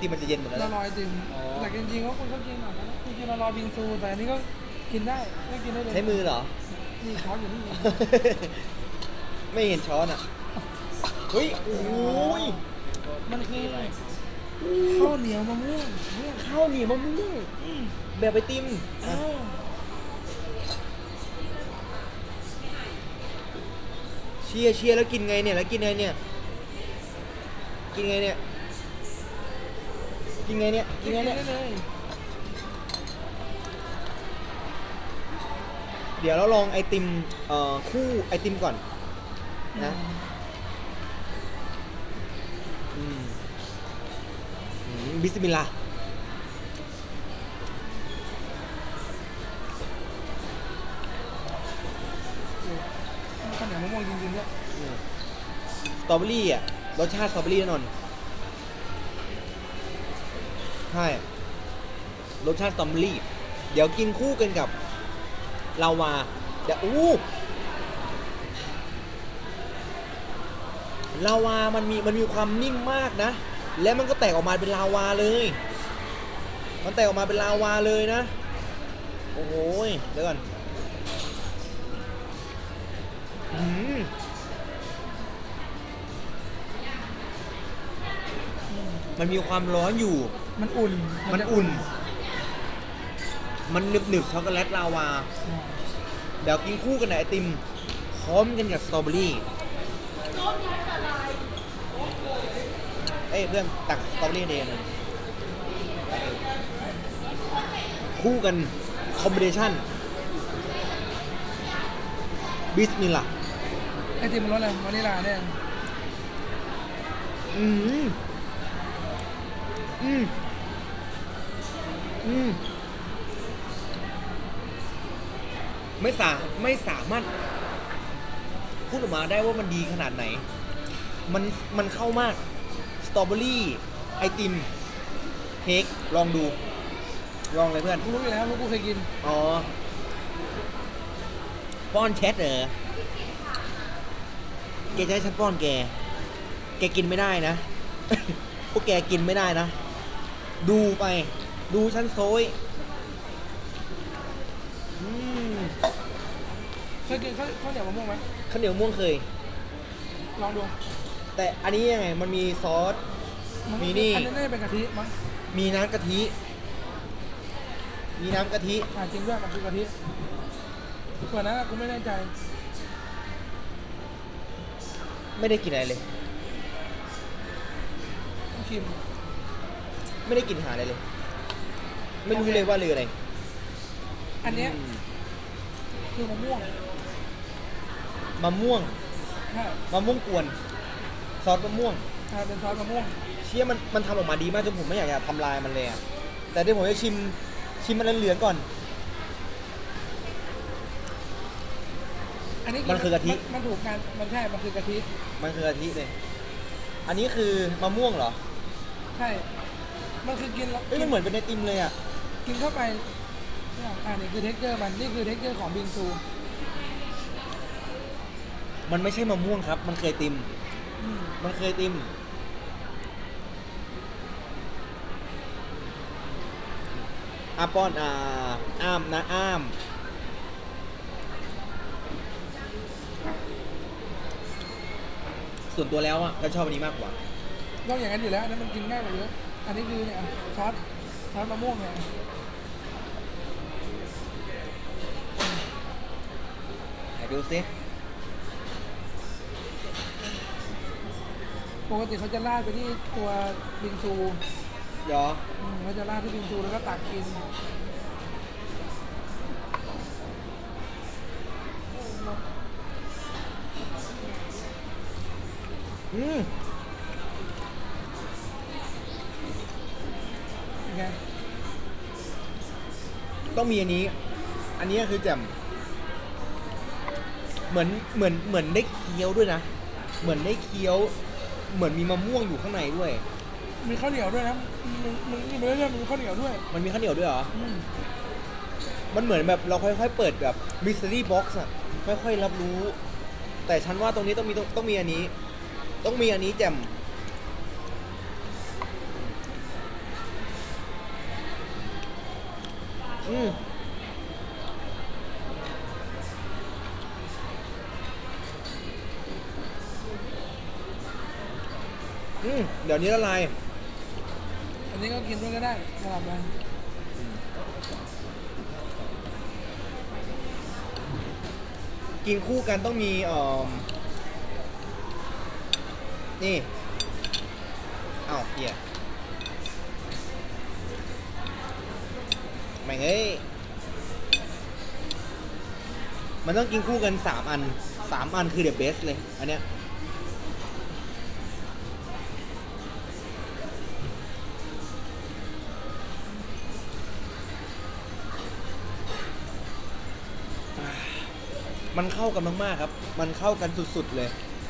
ติมมันจะเย็นหมดแล้วละนะลอยติมอ๋อแต่จริงๆก็คนก็กินหน่อยนะจริงๆละลอยบิงซูแต่อันนี้ก็กินได้ก็กินได้เลยใช้มือเหรอนี่ช้อนอยู่นี่ไม่เห็นช้อนอะเฮ้ยโอ้ยมันคือข้าวเหนียวมะม่วงเนี่ยข้าวเหนียวมะม่วงแบบไอติมอ้าวเชียร์เชียร์แล้วกินไงเนี่ยแล้วกินไงเนี่ย กินไงเนี่ย กินไงเนี่ย กินไงเนี่ยได้เลยเดี๋ยวเราลองไอติมเอ่อคู่ไอติมก่อนนะอืมอืมบิสมิลลาห์ข้าวเหนียวมะม่วงจริงๆด้วยอืมสตรอเบอรี่อะ รสชาติสตรอเบอรี่แน่นอน ใช่รสชาติสตรอเบอรี่เดี๋ยวกินคู่กันกับลาวาเดี๋ยวอู้ลาวามันมีมันมีความนิ่มมากนะ แล้วมันก็แตกออกมาเป็นลาวาเลย มันแตกออกมาเป็นลาวาเลยนะ โอ้โหยเดี๋ยวก่อนอืมมันมีความร้อนอยู่ มันอุ่นมันอุ่น มันหนึบหนึบๆช็อกโกแลตลาวาอ่าเดี๋ยวกินคู่กันกับไอติม พร้อมกันกับสตรอเบอรี่เอ้ยเพื่อนตักสตรอเบอรี่เดย์หนึงคู่กันคอมบิเนชั่นบิสมิลลาห์ไอติมมันรสอะไรวานิลลาเนี่ย อืมอืม อืมไม่สาไม่สามารถ พูดออกมาได้ว่ามันดีขนาดไหน มันมันเข้ามากสตรอเบอรี่ไอติมเค้กลองดู ลองเลยเพื่อนกูรู้อยู่แล้วเพราะกูเคยกิน อ๋อ ป้อนแชทเหรอแกจะให้ฉันป้อนแก แกกินไม่ได้นะ พวกแกกินไม่ได้นะ ดูไป ดูฉันโซยอืมเคยกินข้าวข้าวเหนียวมะม่วงไหมข้าวเหนียวม่วงเคย ลองดูแต่อันนี้ยังไง มันมีซอส มันมีนี่ อันนี้น่าจะเป็นกะทิมั้งมีน้ำกะทิ มีน้ำกะทิ อ่าจริงด้วยมันคือกะทิส่วนนั้นอะกูไม่แน่ใจไม่ได้กินอะไรเลย ต้องชิมไม่ได้กินหาอะไรเลย ไม่รู้เลยว่าเรืออะไรอันเนี้ยอืมคือมะม่วงมะม่วงใช่มะม่วงกวนซอสมะม่วง ใช่เป็นซอสมะม่วงเชี่ยมันมันทำออกมาดีมากจนผมไม่อยากจะทำลายมันเลยอะแต่เดี๋ยวผมจะชิมชิมมันเหลืองๆก่อน อันนี้มันคือกะทิ มันมันถูกการมันใช่ มันคือกะทิมันคือกะทิเลย อันนี้คือมะม่วงเหรอใช่ มันคือกินแล้วเอ้ยมันเหมือนเป็นไอติมเลยอะ กินเข้าไปเนี่ยอ่านี่คือเท็กเจอร์มันนี่คือเท็กเจอร์ของบิงซูมันไม่ใช่มะม่วงครับ มันเคยติม อืมมันเคยติม อาป้อนอ่าอ้ามนะอ้าม ส่วนตัวแล้วอะก็ชอบอันนี้มากกว่าต้องอย่างนั้นอยู่แล้วอันนั้นมันกินง่ายกว่าเยอะอันนี้คือเนี่ยซอสซอสมะม่วงเนี่ย ดูซิปกติเขาจะราดไปที่ตัวบิงซูเดี๋ยวอืมเขาจะราดที่บิงซูแล้วก็ตักกินอืมเป็นไงต้องมีอันนี้ อันนี้คือแจ่ม เหมือนเหมือนเหมือนได้เคี้ยวด้วยนะ เหมือนได้เคี้ยว เหมือนมีมะม่วงอยู่ข้างในด้วย มีข้าวเหนียวด้วยนะมันมึงนี่ไรื่อยมีข้าวเหนียวด้วยมันมีข้าวเหนียวด้วยเหรอมันเหมือนแบบเราค่อยๆเปิดแบบมิสซิลี่บ็อกซ์อะค่อยๆรับรู้ แต่ฉันว่าตรงนี้ต้องมีต้องต้องมีอันนี้ ต้องมีอันนี้แจ่มอืม อืมเดี๋ยวนี้ละลายอันนี้ก็กินด้วยก็ได้สลับกันกินคู่กันต้องมีเอ่อนี่เอ้าวเหี้ยแม่งเอ้ยมันต้องกินคู่กันสามอันสามอันคือเดอะเบสเลย อันเนี้ย มันเข้ากันมากๆครับ มันเข้ากันสุดๆเลย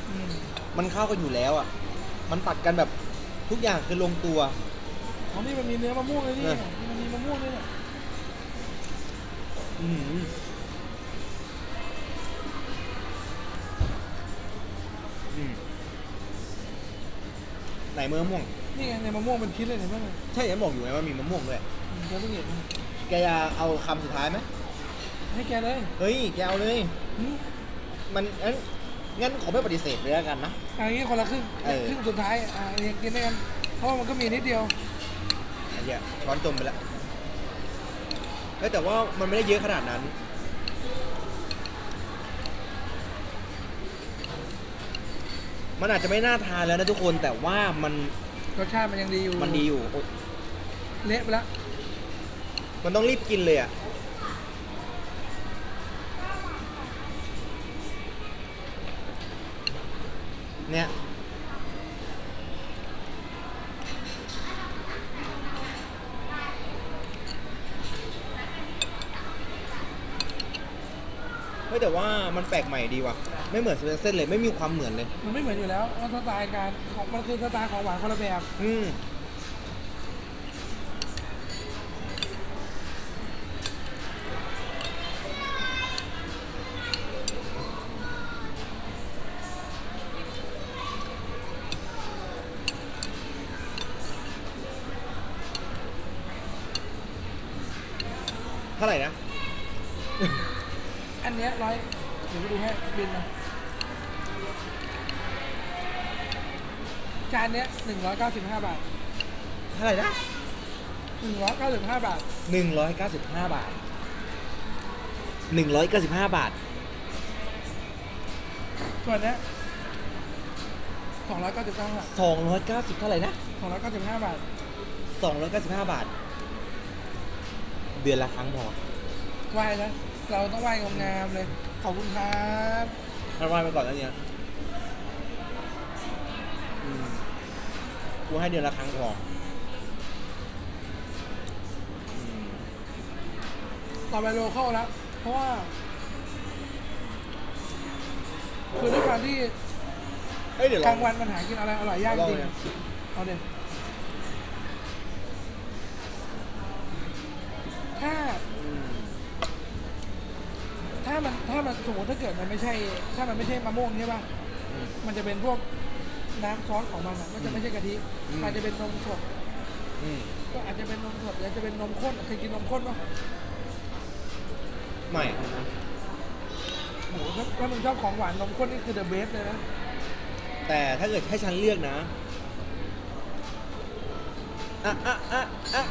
อืมมันเข้ากันอยู่แล้วอะ มันตัดกันแบบทุกอย่างคือลงตัว อ๋อนี่มันมีเนื้อมะม่วงเลยนี่เออ มันมีมะม่วงด้วยเนี่ยอืมอืมไหนมือมะม่วง นี่ไงในมะม่วงเป็นพิษเลยเห็นไหมใช่ฉันบอกอยู่ไงว่ามีมะม่วงด้วยอืมแกเพิ่งเห็นแกจะเอาคำสุดท้ายไหมให้แกเลย เฮ้ย แกเอาเลยอื มมันงั้นงั้นขอไม่ปฏิเสธเลยแล้วกันนะอันนี้คนละครึ่งเออ ครึ่งสุดท้ายอ่าเรียงกินด้วยกันเพราะว่ามันก็มีนิดเดียวไอ้เหี้ยช้อนจมไปแล้วเฮ้ยแต่ว่ามันไม่ได้เยอะขนาดนั้น มันอาจจะไม่น่าทานแล้วนะทุกคนแต่ว่ามันรสชาติมันยังดีอยู่มันดีอยู่โอ๊ยเละไปแล้วมันต้องรีบกินเลยอะ เนี่ยเฮ้ยแต่ว่ามันแปลกใหม่ดีว่ะ ไม่เหมือนสเปนเซ่นเลย ไม่มีความเหมือนเลย มันไม่เหมือนอยู่แล้วมันสไตล์การของมันคือสไตล์ของหวานคนละแบบ อืม เท่าไหร่นะ อันเนี้ยร้อยเดี๋ยวไปดูให้บินมาจานเนี้ยหนึ่งร้อยเก้าสิบห้าบาทเท่าไหร่นะหนึ่งร้อยเก้าสิบห้าบาทหนึ่งร้อยเก้าสิบห้าบาทหนึ่งร้อยเก้าสิบห้าบาท ส่วนเนี้ยสองร้อยเก้าสิบเก้าบาทสองร้อยเก้าสิบเท่าไหร่นะ สองร้อยเก้าสิบห้าบาทสองร้อยเก้าสิบห้าบาท เดือนละครั้งพอไหว้นะเราต้องไหว้งามๆเลย ขอบคุณครับถ้าไหว้ไปก่อนแล้วเนี่ยอืมกูให้เดือนละครั้งพออืมต่อไปโลเข้าแล้วเพราะว่า คือด้วยความที่เฮ้ยเดี๋ยวกลอลางงวันมันหากินอะไรอร่อยยากลองจริงเลยเอาเด็ถ้ามันถ้ามันสมมติถ้าเกิดมันไม่ใช่ ถ้ามันไม่ใช่มะม่วงใช่ป่ะอืม มันจะเป็นพวกน้ำซอสของมันอะก็จะไม่ใช่กะทิอืม อาจจะเป็นนมสดอืมก็อาจจะเป็นนมสดหรืออาจจะเป็นนมข้นเคยกินนมข้นป่ะไม่โอ้โหถ้าถ้ามึงชอบของหวานนมข้นนี่คือเดอะเบสเลยนะแต่ถ้าเกิดให้ฉันเลือกนะอะอะอะอะ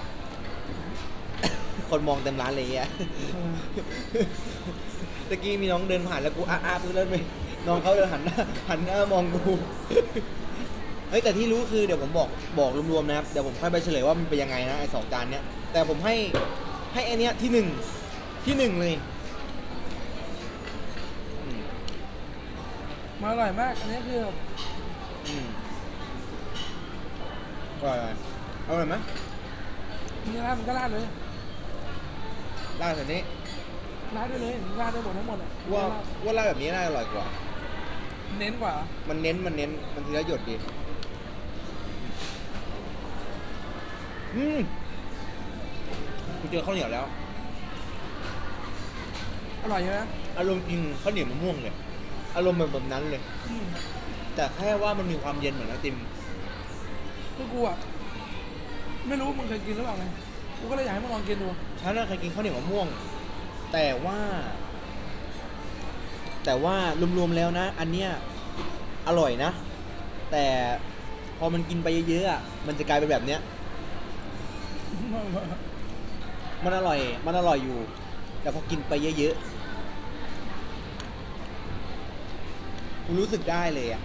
คนมองเต็มร้านเลยอะตะกี้มีน้องเดินผ่านแล้วกูอ้าอ้าปุ๊บแล้วไปน้องเขาเดินหันหน้าหันหน้ามองกูเฮ้ยแต่ที่รู้คือเดี๋ยวผมบอกบอกรวมๆนะครับเดี๋ยวผมค่อยไปเฉลยว่ามันเป็นยังไงนะไอ้สองจานเนี้ยแต่ผมให้ให้ไอเนี้ยที่หนึ่งที่หนึ่งเลยอืมมันอร่อยมาก อันนี้คืออืมอร่อยไหมอร่อยไหม มีราดมันก็ราดเลย ราดแบบนี้ราดได้เลยราดได้หมดทั้งหมดอะว่าราดว่าราดแบบนี้น่าอร่อยกว่า เน้นกว่า มันเน้นมันเน้นมันทีละหยดดีอืมกูเจอข้าวเหนียวแล้ว อร่อยใช่ไหมอารมณ์กินข้าวเหนียวมะม่วงเลยอารมณ์แบบแบบนั้นเลย อืมแต่แค่ว่ามันมีความเย็นเหมือนไอติม คือกูอะไม่รู้มึงเคยกินหรือเปล่าไงกกูก็เลยอยากให้มึงลองกินดู ฉันน่ะเคยกินข้าวเหนียวมะม่วง แต่ว่า แต่ว่ารวมๆแล้วนะ อันเนี้ยอร่อยนะ แต่พอมันกินไปเยอะๆอะมันจะกลายเป็นแบบเนี้ย มันอร่อย มันอร่อยอยู่ แต่พอกินไปเยอะๆกูรู้สึกได้เลยอะ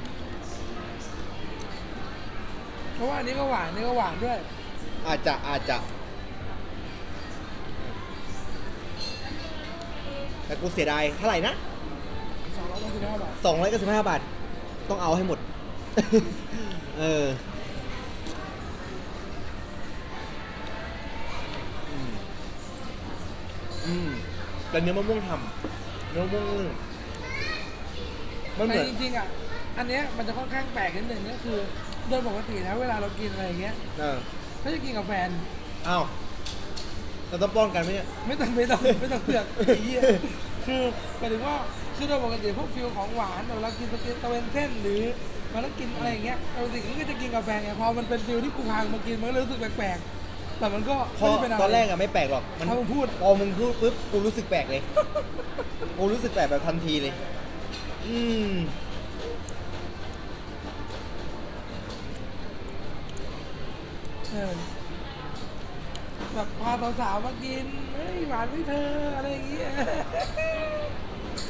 เพราะว่าอันนี้ก็หวานอันนี่ก็หวานด้วย อาจจะอาจจะ แต่กูเสียดายเท่าไหร่นะสองร้อยสิบห้าบาทสองร้อยเก้าสิบห้าบาท ต้องเอาให้หมด เอออืมอืมแต่เนื้อมะม่วงทำเนื้อมะม่วงนึ่งมันเหแต่มือน จริงๆอะ อันเนี้ยมันจะค่อนข้างแปลกนิดหนึ่งก็คือ โดยปกติแล้วเวลาเรากินอะไรอย่างเงี้ยเออถ้าจะกินกับแฟน อ้าว เราต้องป้อนกันไหมเนี่ย ไม่ต้องไม่ต้องไม่ต้องเลือกไอ้เหี้ยคือหมายถึงว่าคือโดยปกติพวกฟิลของหวานเรากินสเก็ตตะเวนเส้นหรือมาแล้วกินอะไรอย่างเงี้ยปกติก็จะกินกาแฟไงพอมันเป็นฟิลที่กูพามากินมันก็เลยรู้สึกแปลกๆแต่มันก็พอไม่ได้เป็นอะไร ตอนแรกอะไม่แปลกหรอกมันถ้ามึงพูด พอมึงพูดปุ๊บกูรู้สึกแปลกเลย กูรู้สึกแปลกแบบทันทีเลย อืมเออ แบบพาสาวๆมากินเฮ้ยหวานไม่เธออะไรอย่างเงี้ย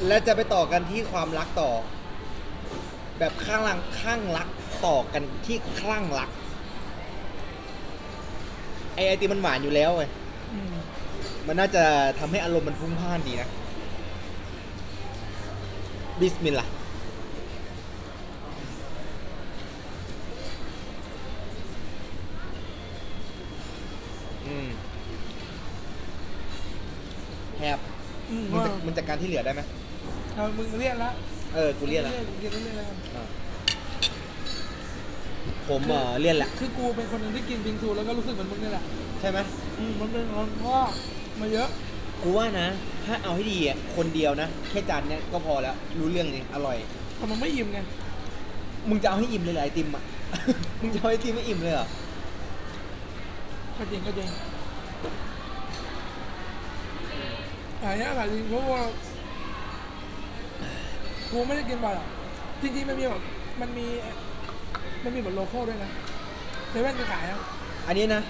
และจะไปต่อกันที่ความรักต่อ แบบข้างหลังข้างรักต่อกันที่คลั่งรัก ไอไอติมมันหวานอยู่แล้วไงอืมมันน่าจะทำให้อารมณ์มันพุ่งพล่านดีนะบิสมิลลาห์ มมันว่าจะมันจัดการที่เหลือได้ไหมเอามึงเรียนละเออกูเลี่ยนละเรียนเรียนอะไรกันอ่าผมเออเลี่ยนละคือกูเป็นคนหนึ่งที่กินบิงซูแล้วก็รู้สึกเหมือนมึงนี่แหละใช่ไหมอืมมันเป็นคนเพราะว่ามาเยอะกูว่านะ ถ้าเอาให้ดีอะคนเดียวนะแค่จานเนี้ยก็พอแล้วรู้เรื่องนี้อร่อย แต่มันไม่อิ่มไงมึงจะเอาให้อิ่มเลยเหรอไอติมอะ มึงจะเอาไอติมไม่อิ่มเลยเหรอ ก็จริงก็จริง อันนี้อร่อยจริงเพราะว่ากูไม่ได้กินบ่อยหรอกจริงๆมันมีแบบมันมี มันมีแบบโลโก้ด้วยนะเซเว่นจะขายอะอันนี้นะ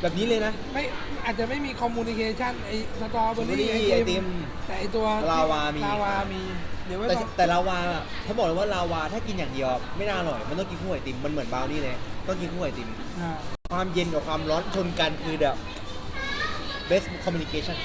แบบนี้เลยนะ ไม่อาจจะไม่มีคอมมูนิเคชันไอสตรอเบอรี่ Strawberry ไอไอติติมมแต่ไอตัวลาวามี ลาวามี เดี๋ยวไว้แต่ลองแต่ลาวาอะถ้าบอกเลยว่าลาวาถ้ากินอย่างเดียวอะไม่น่าอร่อย มันต้องกินคู่ไอติม มันเหมือนบราวนี่เลยต้องกินคู่ไอติม อ่า ความเย็นกับความร้อนชนกันคือเดอะ best communication